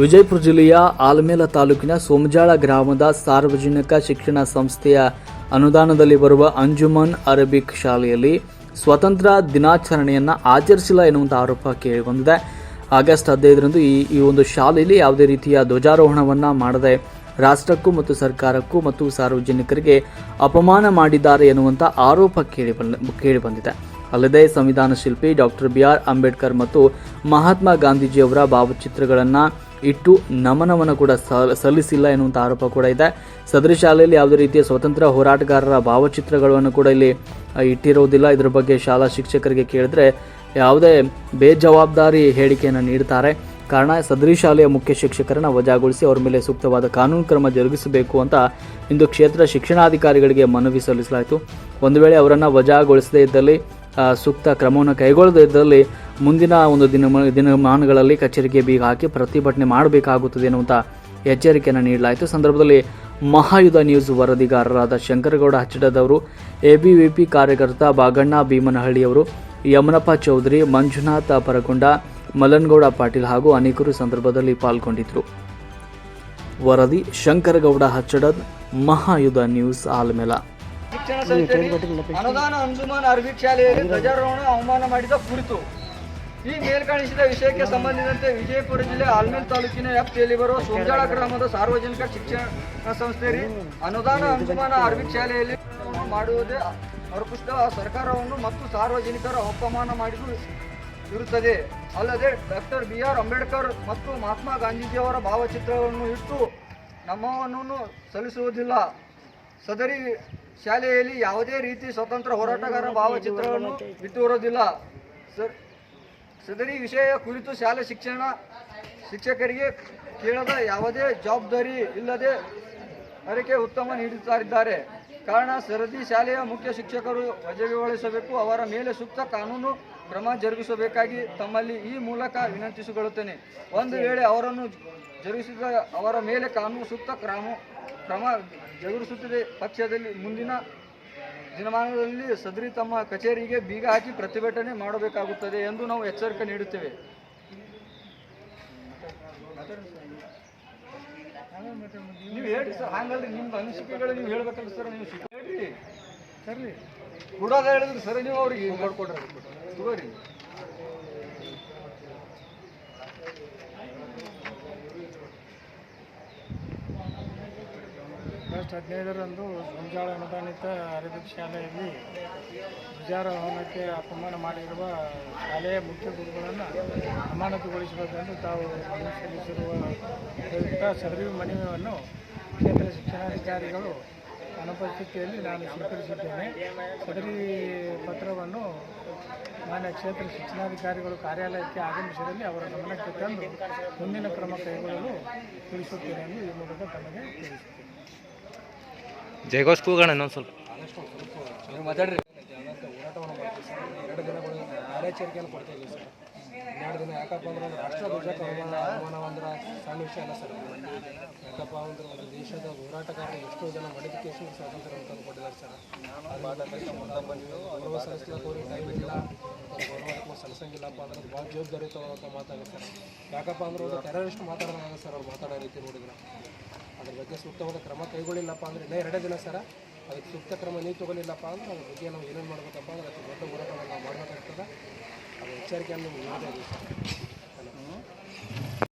ವಿಜಯಪುರ ಜಿಲ್ಲೆಯ ಆಲ್ಮೇಲ ತಾಲೂಕಿನ ಸೋಮಜಾಳ ಗ್ರಾಮದ ಸಾರ್ವಜನಿಕ ಶಿಕ್ಷಣ ಸಂಸ್ಥೆಯ ಅನುದಾನದಲ್ಲಿ ಬರುವ ಅಂಜುಮನ್ ಅರಬಿಕ್ ಶಾಲೆಯಲ್ಲಿ ಸ್ವತಂತ್ರ ದಿನಾಚರಣೆಯನ್ನು ಆಚರಿಸಿಲ್ಲ ಎನ್ನುವಂಥ ಆರೋಪ ಕೇಳಿಬಂದಿದೆ. ಆಗಸ್ಟ್ ಹದಿನೈದರಂದು ಈ ಈ ಒಂದು ಶಾಲೆಯಲ್ಲಿ ಯಾವುದೇ ರೀತಿಯ ಧ್ವಜಾರೋಹಣವನ್ನು ಮಾಡದೆ ರಾಷ್ಟ್ರಕ್ಕೂ ಮತ್ತು ಸರ್ಕಾರಕ್ಕೂ ಮತ್ತು ಸಾರ್ವಜನಿಕರಿಗೆ ಅಪಮಾನ ಮಾಡಿದ್ದಾರೆ ಎನ್ನುವಂಥ ಆರೋಪ ಕೇಳಿ ಕೇಳಿಬಂದಿದೆ ಅಲ್ಲದೆ ಸಂವಿಧಾನ ಶಿಲ್ಪಿ ಡಾಕ್ಟರ್ ಬಿ ಆರ್ ಅಂಬೇಡ್ಕರ್ ಮತ್ತು ಮಹಾತ್ಮ ಗಾಂಧೀಜಿಯವರ ಭಾವಚಿತ್ರಗಳನ್ನು ಇಟ್ಟು ನಮನವನ್ನು ಕೂಡ ಸಲ್- ಸಲ್ಲಿಸಿಲ್ಲ ಎನ್ನುವಂಥ ಆರೋಪ ಕೂಡ ಇದೆ. ಸದರಿ ಶಾಲೆಯಲ್ಲಿ ಯಾವುದೇ ರೀತಿಯ ಸ್ವತಂತ್ರ ಹೋರಾಟಗಾರರ ಭಾವಚಿತ್ರಗಳನ್ನು ಕೂಡ ಇಲ್ಲಿ ಇಟ್ಟಿರುವುದಿಲ್ಲ ಇದರ ಬಗ್ಗೆ ಶಾಲಾ ಶಿಕ್ಷಕರಿಗೆ ಕೇಳಿದ್ರೆ ಯಾವುದೇ ಬೇಜವಾಬ್ದಾರಿ ಹೇಳಿಕೆಯನ್ನು ನೀಡ್ತಾರೆ. ಕಾರಣ ಸದರಿ ಶಾಲೆಯ ಮುಖ್ಯ ಶಿಕ್ಷಕರನ್ನ ವಜಾಗೊಳಿಸಿ ಅವರ ಮೇಲೆ ಸೂಕ್ತವಾದ ಕಾನೂನು ಕ್ರಮ ಜರುಗಿಸಬೇಕು ಅಂತ ಇಂದು ಕ್ಷೇತ್ರ ಶಿಕ್ಷಣಾಧಿಕಾರಿಗಳಿಗೆ ಮನವಿ ಸಲ್ಲಿಸಲಾಯಿತು. ಒಂದು ವೇಳೆ ಅವರನ್ನು ವಜಾಗೊಳಿಸದೇ ಇದ್ದಲ್ಲಿ ಸೂಕ್ತ ಕ್ರಮವನ್ನು ಕೈಗೊಳ್ಳದಿದ್ದಲ್ಲಿ ಮುಂದಿನ ಒಂದು ದಿನ ದಿನಮಾನಗಳಲ್ಲಿ ಕಚೇರಿಗೆ ಬೀಗ ಹಾಕಿ ಪ್ರತಿಭಟನೆ ಮಾಡಬೇಕಾಗುತ್ತದೆ ಎನ್ನುವಂಥ ಎಚ್ಚರಿಕೆಯನ್ನು ನೀಡಲಾಯಿತು. ಸಂದರ್ಭದಲ್ಲಿ ಮಹಾಯುಧ ನ್ಯೂಸ್ ವರದಿಗಾರರಾದ ಶಂಕರಗೌಡ ಹಚ್ಚಡದವರು, ಎಬಿವಿಪಿ ಕಾರ್ಯಕರ್ತ ಬಾಗಣ್ಣ ಭೀಮನಹಳ್ಳಿಯವರು, ಯಮನಪ್ಪ ಚೌಧರಿ, ಮಂಜುನಾಥ ಪರಗೊಂಡ ಮಲನ್ಗೌಡ ಪಾಟೀಲ್ ಹಾಗೂ ಅನೇಕರು ಸಂದರ್ಭದಲ್ಲಿ ಪಾಲ್ಗೊಂಡಿದ್ದರು. ವರದಿ ಶಂಕರಗೌಡ ಹಚ್ಚಡದ್ ಮಹಾಯುಧ ನ್ಯೂಸ್ ಆಲ್ಮೇಲ. ಶಿಕ್ಷಣ ಸಂಸ್ಥೆಯಲ್ಲಿ ಅನುದಾನ ಅಂಜುಮಾನ್ ಅರಬಿಕ್ ಶಾಲೆಯಲ್ಲಿ ಧ್ವಜಾರೋಹಣ ಅವಮಾನ ಮಾಡಿದ ಕುರಿತು. ಈ ಮೇಲ್ಕಾಣಿಸಿದ ವಿಷಯಕ್ಕೆ ಸಂಬಂಧಿಸಿದಂತೆ ವಿಜಯಪುರ ಜಿಲ್ಲೆ ಆಲ್ಮೇಲ್ ತಾಲೂಕಿನ ವ್ಯಾಪ್ತಿಯಲ್ಲಿ ಬರುವ ಸೋಂಜಾಳ ಗ್ರಾಮದ ಸಾರ್ವಜನಿಕ ಶಿಕ್ಷಣ ಸಂಸ್ಥೆಯಲ್ಲಿ ಅನುದಾನ ಅಂಜುಮಾನ ಅರಬಿಕ್ ಶಾಲೆಯಲ್ಲಿ ಮಾಡುವುದೇ ಅರ್ಪಿಸಿದ ಸರ್ಕಾರವನ್ನು ಮತ್ತು ಸಾರ್ವಜನಿಕರ ಅಪಮಾನ ಮಾಡಿದ್ದು ಇರುತ್ತದೆ. ಅಲ್ಲದೆ ಡಾಕ್ಟರ್ ಬಿ ಆರ್ ಅಂಬೇಡ್ಕರ್ ಮತ್ತು ಮಹಾತ್ಮ ಗಾಂಧೀಜಿಯವರ ಭಾವಚಿತ್ರವನ್ನು ಇಟ್ಟು ನಮ್ಮವನ್ನು ಸಲ್ಲಿಸುವುದಿಲ್ಲ. ಸದರಿ ಶಾಲೆಯಲ್ಲಿ ಯಾವುದೇ ರೀತಿ ಸ್ವತಂತ್ರ ಹೋರಾಟಗಾರ ಭಾವಚಿತ್ರವನ್ನು ಬಿಟ್ಟಿರುವುದಿಲ್ಲ ಸರ್, ಸದರಿ ವಿಷಯ ಕುರಿತು ಶಾಲೆ ಶಿಕ್ಷಣ ಶಿಕ್ಷಕರಿಗೆ ಕೇಳದ ಯಾವುದೇ ಜವಾಬ್ದಾರಿ ಇಲ್ಲದೆ ಅರಿಕೆ ಉತ್ತಮ ನೀಡುತ್ತಿದ್ದಾರೆ. ಕಾರಣ, ಸರದಿ ಶಾಲೆಯ ಮುಖ್ಯ ಶಿಕ್ಷಕರು ವಜಗೊಳಿಸಬೇಕು, ಅವರ ಮೇಲೆ ಸೂಕ್ತ ಕಾನೂನು ಕ್ರಮ ಜರುಗಿಸಬೇಕಾಗಿ ತಮ್ಮಲ್ಲಿ ಈ ಮೂಲಕ ವಿನಂತಿಸಿಕೊಳ್ಳುತ್ತೇನೆ. ಒಂದು ವೇಳೆ ಅವರನ್ನು ಜರುಗಿಸಿದ ಅವರ ಮೇಲೆ ಕಾನೂನು ಸೂಕ್ತ ಕ್ರಮ ಕ್ರಮ ಜರುಗಿಸುತ್ತದೆ ಪಕ್ಷದಲ್ಲಿ ಮುಂದಿನ ದಿನಮಾನದಲ್ಲಿ ಸದರಿ ತಮ್ಮ ಕಚೇರಿಗೆ ಬೀಗ ಹಾಕಿ ಪ್ರತಿಭಟನೆ ಮಾಡಬೇಕಾಗುತ್ತದೆ ಎಂದು ನಾವು ಎಚ್ಚರಿಕೆ ನೀಡುತ್ತೇವೆ. ನೀವು ಹೇಳಿ ಸರ್ ಹಂಗಲ್ರಿ ನಿಮ್ಮ ಅನಿಸಿಕೆಗಳು ನೀವು ಹೇಳ್ಬೇಕಲ್ಲ ಸರ್ ನೀವು ಹೇಳ್ರಿ. ಸರಿ ಕೊಡೋದ ಹೇಳಿದ್ರಿ ಸರ್ ನೀವು ಅವ್ರಿಗೆ ಮಾಡ್ಕೊಡ್ರಿ. ತಗೋರಿ. ಆಗಸ್ಟ್ ಹದಿನೈದರಂದು ಗುಂಜಾಳ ಅನುದಾನಿತ ಅರೇಬಿಕ್ ಶಾಲೆಯಲ್ಲಿ ಧ್ವಜಾರೋಹಣಕ್ಕೆ ಅಪಮಾನ ಮಾಡಿರುವ ಶಾಲೆಯ ಮುಖ್ಯ ಗುರುಗಳನ್ನು ಅಮಾನತುಗೊಳಿಸಬೇಕೆಂದು ತಾವು ಸಲ್ಲಿಸಿರುವ ಪ್ರಯುಕ್ತ ಸದರಿ ಮನವಿಯನ್ನು ಕ್ಷೇತ್ರ ಶಿಕ್ಷಣಾಧಿಕಾರಿಗಳು ಅನುಪಸ್ಥಿತಿಯಲ್ಲಿ ನಾನು ಸ್ವೀಕರಿಸಿದ್ದೇನೆ. ಸದರಿ ಪತ್ರವನ್ನು ಮಾನ್ಯ ಕ್ಷೇತ್ರ ಶಿಕ್ಷಣಾಧಿಕಾರಿಗಳು ಕಾರ್ಯಾಲಯಕ್ಕೆ ಆಗಮಿಸಿದಲ್ಲಿ ಅವರ ಗಮನಕ್ಕೆ ತಂದು ಮುಂದಿನ ಕ್ರಮ ಕೈಗೊಳ್ಳಲು ತಿಳಿಸುತ್ತೇನೆ ಎಂದು ಈ ಮೂಲಕ ತಮಗೆ ತಿಳಿಸುತ್ತೇನೆ. ಜಯಘೋಷ್ ಕೂಗೋಣ ಇನ್ನೊಂದು ಸ್ವಲ್ಪ. ಮಾತಾಡ್ರಿ. ಎರಡು ದಿನಗಳು ಕೊಡ್ತಾ ಇದ್ದೀವಿ ಎರಡು ದಿನ ಯಾಕಪ್ಪ ಅಂದ್ರೆ ರಾಷ್ಟ್ರ ಧ್ವಜಕ್ಕೆ ಅವಮಾನ ಅವಮಾನ ಅಂದ್ರೆ ಸಣ್ಣ ವಿಷಯ ಅಲ್ಲ ಸರ್ ಯಾಕಪ್ಪ ಅಂದ್ರೆ ಒಂದು ದೇಶದ ಹೋರಾಟಗಾರರು ಎಷ್ಟೋ ಜನ ಮಡಿಕೇಶನ್ ಸ್ವಾತಂತ್ರ್ಯವನ್ನು ತಂದುಕೊಟ್ಟಿದ್ದಾರೆ ಸರ್. ಗೌರವ ಸಲ್ಲಿಸ್ಲಿಕ್ಕೆ ಅವ್ರಿಗೆ ಟೈಮ್ ಇಲ್ಲ ಗೌರವ ಸಲ್ಲಿಸಂಗಿಲ್ಲಪ್ಪ ಅಂದ್ರೆ ಭಾಳ ಜವಾಬ್ದಾರಿ ತಗೊಳ್ಳೋಂಥ ಮಾತಾಗುತ್ತೆ ಯಾಕಪ್ಪ ಅಂದ್ರೆ ಒಂದು ಟೆರರಿಸ್ಟ್ ಮಾತಾಡೋದಾಗ ಸರ್ ಅವ್ರು ಮಾತಾಡೋ ರೀತಿ ನೋಡಿದ್ರೆ. ಅದ್ರ ಬಗ್ಗೆ ಸೂಕ್ತವಾದ ಕ್ರಮ ಕೈಗೊಳ್ಳಿಲ್ಲಪ್ಪ ಅಂದ್ರೆ ಇನ್ನೂ ಎರಡೇ ದಿನ ಸರ. ಅದಕ್ಕೆ ಸೂಕ್ತ ಕ್ರಮ ನೀವು ತೊಗೊಲಿಲ್ಲಪ್ಪ ಅಂದ್ರೆ ಅದ್ರ ಬಗ್ಗೆ ನಾವು ಏನೇನು ಮಾಡ್ಬೇಕಪ್ಪ ಅಂದ್ರೆ ಅದಕ್ಕೆ ದೊಡ್ಡ ಹೋರಾಟವನ್ನು ಮಾಡಬೇಕಾಗ್ತದೆ. ಅದು ಎಚ್ಚರಿಕೆಯನ್ನು ನಿಮಗೆ ನೀಡೋದು